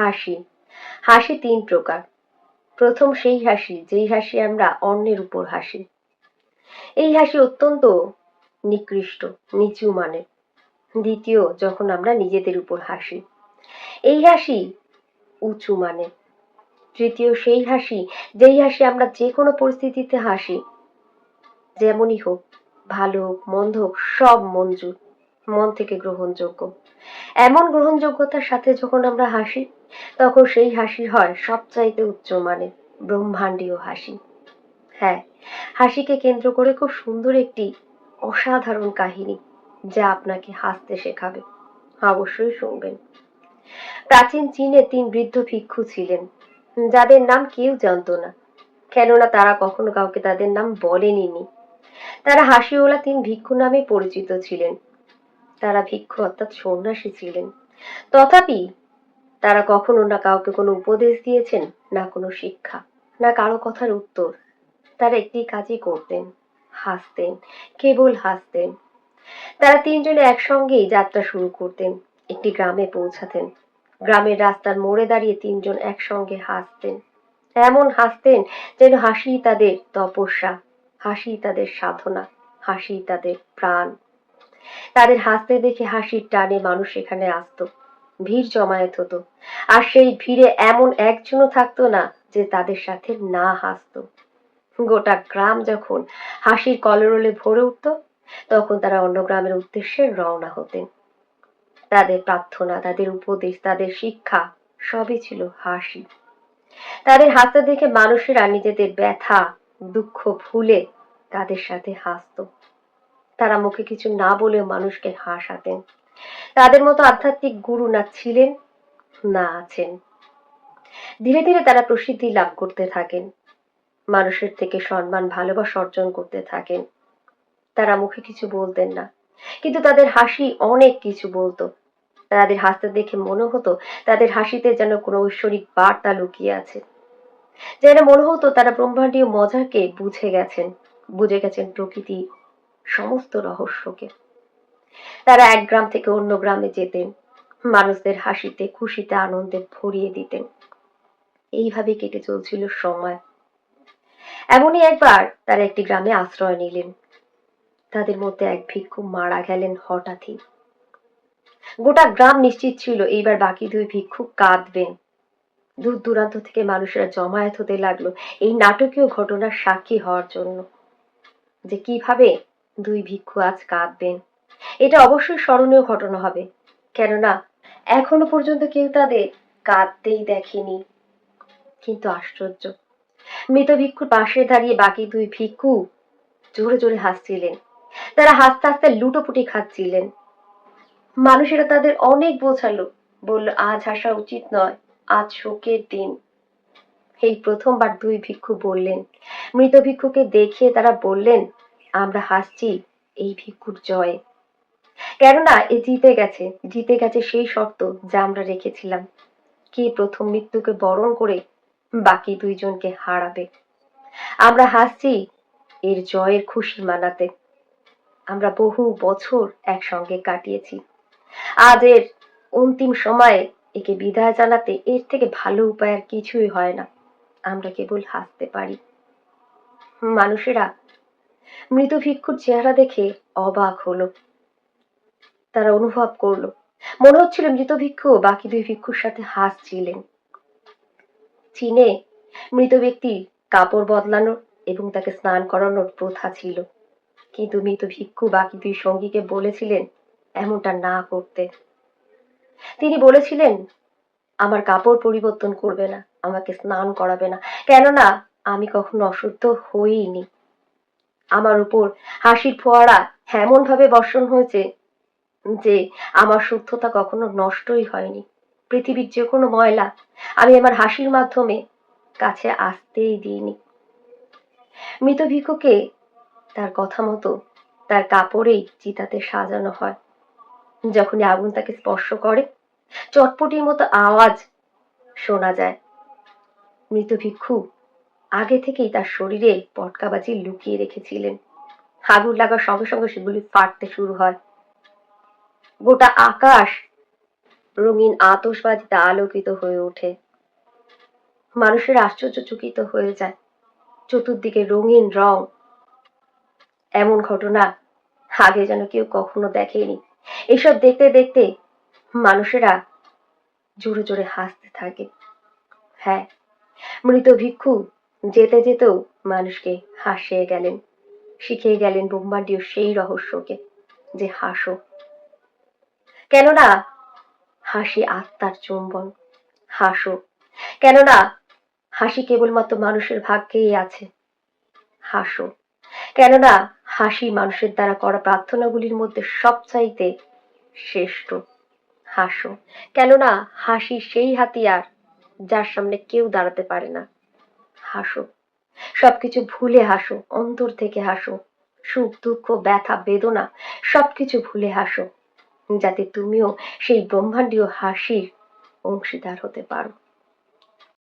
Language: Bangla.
হাসি। হাসি তিন প্রকার। প্রথম সেই হাসি, যেই হাসি আমরা অন্যের উপর হাসি। এই হাসি অত্যন্ত নিকৃষ্ট, নিচু মানের। দ্বিতীয়, যখন আমরা নিজেদের উপর হাসি। এই হাসি উঁচু মানে তৃতীয়, সেই হাসি, যেই হাসি আমরা যে কোনো পরিস্থিতিতে হাসি, যেমনই হোক, ভালো হোক, মন্দ হোক, সব মঞ্জুর, মন থেকে গ্রহণযোগ্য। এমন গ্রহণযোগ্যতার সাথে যখন আমরা হাসি, তখন সেই হাসি হয় সবচাইতে উচ্চ মানের, ব্রহ্মাণ্ডীয় হাসি। হ্যাঁ হাসিকে কেন্দ্র করে খুব সুন্দর একটি অসাধারণ কাহিনী যা আপনাকে হাসতে শেখাবে। অবশ্যই শুনবেন। প্রাচীন চীনে তিন বৃদ্ধ ভিক্ষু ছিলেন। যাদের নাম কেউ জানতো না, কেননা তারা কখনো কাউকে তাদের নাম বলেনি তারা হাসিওলা তিন ভিক্ষু নামে পরিচিত ছিলেন। তারা ভিক্ষু, অর্থাৎ সন্ন্যাসী ছিলেন। তথাপি তারা কখনো না কাউকে কোনো উপদেশ দিয়েছেন, না কোনো শিক্ষা, না কারও কথার উত্তর। তারা একটি কাজই করতেন, হাসতেন, কেবল হাসতেন। তারা তিনজনে একসঙ্গেই যাত্রা শুরু করতেন, একটি গ্রামে পৌঁছাতেন। গ্রামের রাস্তার মোড়ে দাঁড়িয়ে তিনজন একসঙ্গে হাসতেন। এমন হাসতেন যেন হাসি তাদের তপস্যা হাসি তাদের সাধনা হাসি তাদের প্রাণ। তাদের হাসতে দেখে হাসির টানে মানুষ এখানে আসতো। ভিড় জমায়েত হতো। আর সেই ভিড়ে এমন একজনও থাকতো না যে তাদের সাথে না হাসতো। গোটা গ্রাম যখন হাসির কলরলে ভরে উঠত, তখন তারা অন্য গ্রামের উদ্দেশ্যে রওনা হতেন। তাদের প্রার্থনা, তাদের উপদেশ, তাদের শিক্ষা, সবই ছিল হাসি। তাদের হাসতে দেখে মানুষেরা নিজেদের ব্যথা, দুঃখ ভুলে তাদের সাথে হাসত। তারা মুখে কিছু না বলেও মানুষকে হাসাতেন। তাদের মতো আধ্যাত্মিক গুরু না ছিলেন, না আছেন। ধীরে ধীরে তারা প্রসিদ্ধি লাভ করতে থাকেন। মানুষের থেকে সম্মান, ভালোবাসা অর্জন করতে থাকেন। তারা মুখে কিছু বলতেন না, কিন্তু তাদের হাসি অনেক কিছু বলতো। তাদের হাসতে দেখে মনে হতো তাদের হাসিতে যেন কোনো ঐশ্বরিক বার্তা লুকিয়ে আছে। যেন মনে হতো তারা ব্রহ্মাণ্ডীয় মজাকে বুঝে গেছেন বুঝে গেছেন প্রকৃতি সমস্ত রহস্যকে। তারা এক গ্রাম থেকে অন্য গ্রামে যেতেন, মানুষদের হাসিতে, খুশিতে, আনন্দে ভরিয়ে দিতেন। এইভাবে কেটে চলছিল সময়। এমনই একবার তারা একটি গ্রামে আশ্রয় নিলেন। তাদের মধ্যে এক ভিক্ষু মারা গেলেন হঠাৎই। গোটা গ্রাম নিশ্চিত ছিল, এইবার বাকি দুই ভিক্ষু কাঁদবেন। দূর দূরান্ত থেকে মানুষেরা জমায়েত হতে লাগল এই নাটকীয় ঘটনার সাক্ষী হওয়ার জন্য। যে কীভাবে দুই ভিক্ষু আজ কাঁদবেন। এটা অবশ্যই স্মরণীয় ঘটনা হবে। কেননা, এখনও পর্যন্ত কেউ তাদের কাঁদতেই দেখেনি। কিন্তু আশ্চর্য। মৃত ভিক্ষুর পাশে দাঁড়িয়ে বাকি দুই ভিক্ষু জোরে জোরে হাসছিলেন। তারা হাসতে হাসতে লুটোপুটি খাচ্ছিলেন। মানুষেরা তাদের অনেক বোঝালো। বলল, আজ হাসা উচিত নয়, আজ শোকের দিন। এই প্রথমবার দুই ভিক্ষু বললেন। মৃত ভিক্ষুকে দেখিয়ে তারা বললেন আমরা হাসছি, এই ভিক্ষুর জয়। কেননা, এ জিতে গেছে জিতে গেছে সেই শর্ত যা আমরা রেখেছিলাম। কে প্রথম মৃত্যুকে বরণ করে, বাকি দুইজনকে হারাবে। আমরা হাসছি, এর জয়ের খুশি মানাতে। আমরা বহু বছর একসঙ্গে কাটিয়েছি। আজ এর অন্তিম সময়ে একে বিদায় জানাতে এর থেকে ভালো উপায় আর কিছুই হয় না। আমরা কেবল হাসতে পারি। মানুষেরা মৃত ভিক্ষুর চেহারা দেখে অবাক হলো। তারা অনুভব করল। মনে হচ্ছিল মৃত ভিক্ষু বাকি দুই ভিক্ষুর সাথে হাসছিলেন। চীনে মৃত ব্যক্তি কাপড় বদলানোর এবং তাকে স্নান করানোর প্রথা ছিল। কিন্তু মৃত ভিক্ষু বাকি দুই সঙ্গীকে বলেছিলেন, এমনটা না করতে। তিনি বলেছিলেন, আমার কাপড় পরিবর্তন করবে না, আমাকে স্নান করাবে না। কেননা, আমি কখনো অশুদ্ধ হইনি। আমার উপর হাসির ফোয়ারা এমন ভাবে বর্ষণ হয়েছে যে আমার শুদ্ধতা কখনো নষ্টই হয়নি। পৃথিবীর যে কোনো ময়লা আমি আমার হাসির মাধ্যমে কাছে আসতেই দিইনি। মৃত ভিক্ষুকে তার কথা মতো তার কাপড়েই চিতাতে সাজানো হয়। যখনই আগুন তাকে স্পর্শ করে, চটপটির মতো আওয়াজ শোনা যায়। মৃত ভিক্ষু আগে থেকেই তার শরীরে পটকাবাজি লুকিয়ে রেখেছিলেন। আগুন লাগার সঙ্গে সঙ্গে সেগুলি ফাটতে শুরু হয়। গোটা আকাশ রঙিন আতসবাজিতে আলোকিত হয়ে ওঠে। মানুষের আশ্চর্যচকিত হয়ে যায়। চতুর্দিকে রঙিন রং। এমন ঘটনা আগে যেন কেউ কখনো দেখেনি। এসব দেখতে দেখতে মানুষেরা জোরে জোরে হাসতে থাকে। হ্যাঁ মৃত ভিক্ষু যেতে যেতেও মানুষকে হাসিয়ে গেলেন, শিখিয়ে গেলেন ব্রহ্মাণ্ডীয় সেই রহস্যকে, যে হাসো। কেননা হাসি আত্মার চুম্বন, হাসো। কেননা হাসি কেবলমাত্র মানুষের ভাগ্যেই আছে, হাসো। কেননা হাসি মানুষের দ্বারা করা প্রার্থনাগুলির মধ্যে সবচাইতে শ্রেষ্ঠ, হাসো। কেননা হাসি সেই হাতিয়ার যার সামনে কেউ দাঁড়াতে পারে না। হাসো। সবকিছু ভুলে হাসো, অন্তর থেকে হাসো। সুখ, দুঃখ, ব্যথা, বেদনা, সবকিছু ভুলে হাসো। যাতে তুমিও সেই ব্রহ্মাণ্ডীয় হাসির অংশীদার হতে পারো।